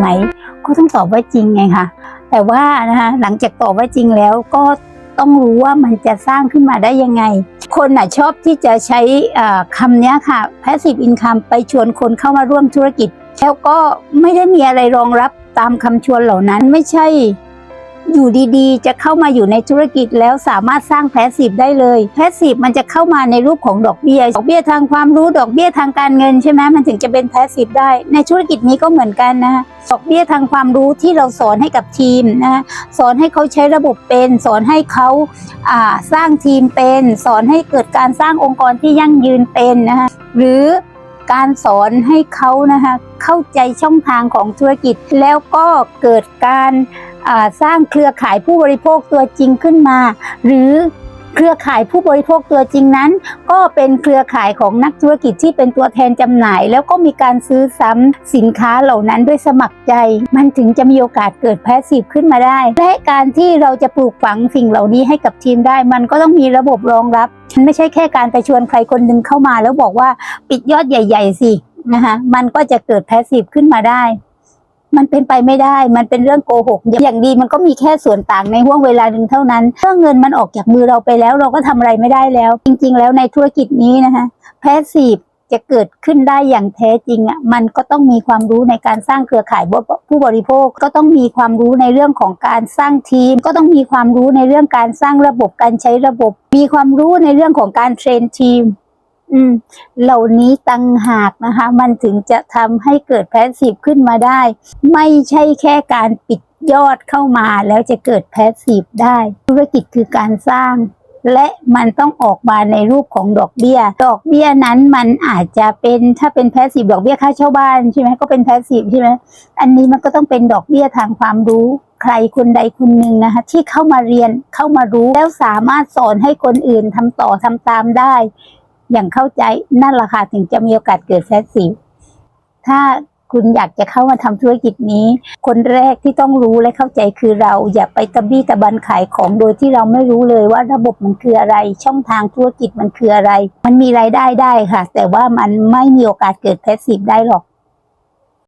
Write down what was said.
ไหมก็ต้องตอบว่าจริงไงคะแต่ว่านะคะหลังจากตอบว่าจริงแล้วก็ต้องรู้ว่ามันจะสร้างขึ้นมาได้ยังไง คนน่ะชอบที่จะใช้คำนี้ค่ะ passive income ไปชวนคนเข้ามาร่วมธุรกิจ แล้วก็ไม่ได้มีอะไรรองรับตามคำชวนเหล่านั้นไม่ใช่ อยู่ดีๆ จะเข้ามาอยู่ในธุรกิจแล้วสามารถสร้างแพสซีฟได้เลยแพสซีฟมันจะเข้ามาในรูปของดอกเบี้ยดอกเบี้ยทางความรู้ดอกเบี้ยทางการเงินใช่ไหมมันถึงจะเป็นแพสซีฟได้ ในธุรกิจนี้ก็เหมือนกันนะดอกเบี้ยทางความรู้ที่เราสอนให้กับทีมนะสอนให้เขาใช้ระบบเป็น สอนให้เขาาสร้างทีมเป็น สอนให้เกิดการสร้างองค์กรที่ยั่งยืนเป็นนะคะหรือการสอนให้เขานะคะเข้าใจช่องทางของธุรกิจแล้วก็เกิดการ สร้างเครือข่ายผู้บริโภคตัวจริงขึ้นมา หรือเครือข่ายผู้บริโภคตัวจริงนั้น ก็เป็นเครือข่ายของนักธุรกิจที่เป็นตัวแทนจำหน่าย แล้วก็มีการซื้อซ้ำสินค้าเหล่านั้นด้วยสมัครใจ มันถึงจะมีโอกาสเกิดแพสซีฟขึ้นมาได้ และการที่เราจะปลูกฝังสิ่งเหล่านี้ให้กับทีมได้ มันก็ต้องมีระบบรองรับมันไม่ใช่แค่การไปชวนใครคนหนึ่งเข้ามา แล้วบอกว่าปิดยอดใหญ่ ๆ สินะคะมันก็จะเกิดแพสซีฟขึ้นมาได้ มันเป็นไปไม่ได้ มันเป็นเรื่องโกหก อย่างดีมันก็มีแค่ส่วนต่างในห่วงเวลาหนึ่งเท่านั้นเมื่อเงินมันออกจากมือเราไปแล้ว เราก็ทำอะไรไม่ได้แล้ว จริง ๆ แล้วในธุรกิจนี้นะคะแพสซีฟจะเกิดขึ้นได้อย่างแท้จริงอะมันก็ต้องมีความรู้ในการสร้างเครือข่ายผู้บริโภคก็ต้องมีความรู้ในเรื่องของการสร้างทีม ก็ต้องมีความรู้ในเรื่องการสร้างระบบการใช้ระบบ มีความรู้ในเรื่องของการเทรนทีม อืม เหล่านี้ตังหากนะคะ มันถึงจะทำให้เกิดแพสซีฟขึ้นมาได้ ไม่ใช่แค่การปิดยอดเข้ามาแล้วจะเกิดแพสซีฟได้ ธุรกิจคือการสร้าง และมันต้องออกมาในรูปของดอกเบี้ย ดอกเบี้ยนั้นมันอาจจะเป็นถ้าเป็นแพสซีฟดอกเบี้ยค่าเช่าบ้านใช่ไหมก็เป็นแพสซีฟใช่ไหมอันนี้มันก็ต้องเป็นดอกเบี้ยทางความรู้ใครคนใดคนหนึ่งนะคะที่เข้ามาเรียนเข้ามารู้แล้วสามารถสอนให้คนอื่นทำต่อทำตามได้ อย่างเข้าใจนั่นแหละค่ะถึงจะมีโอกาสเกิดแพสซีฟถ้าคุณอยากจะเข้ามาทำธุรกิจนี้ คนแรกที่ต้องรู้และเข้าใจคือเราอย่าไปตะบี้ตะบันขายของโดยที่เราไม่รู้เลยว่าระบบมันคืออะไร ช่องทางธุรกิจมันคืออะไร มันมีรายได้ได้ค่ะ แต่ว่ามันไม่มีโอกาสเกิดแพสซีฟได้หรอก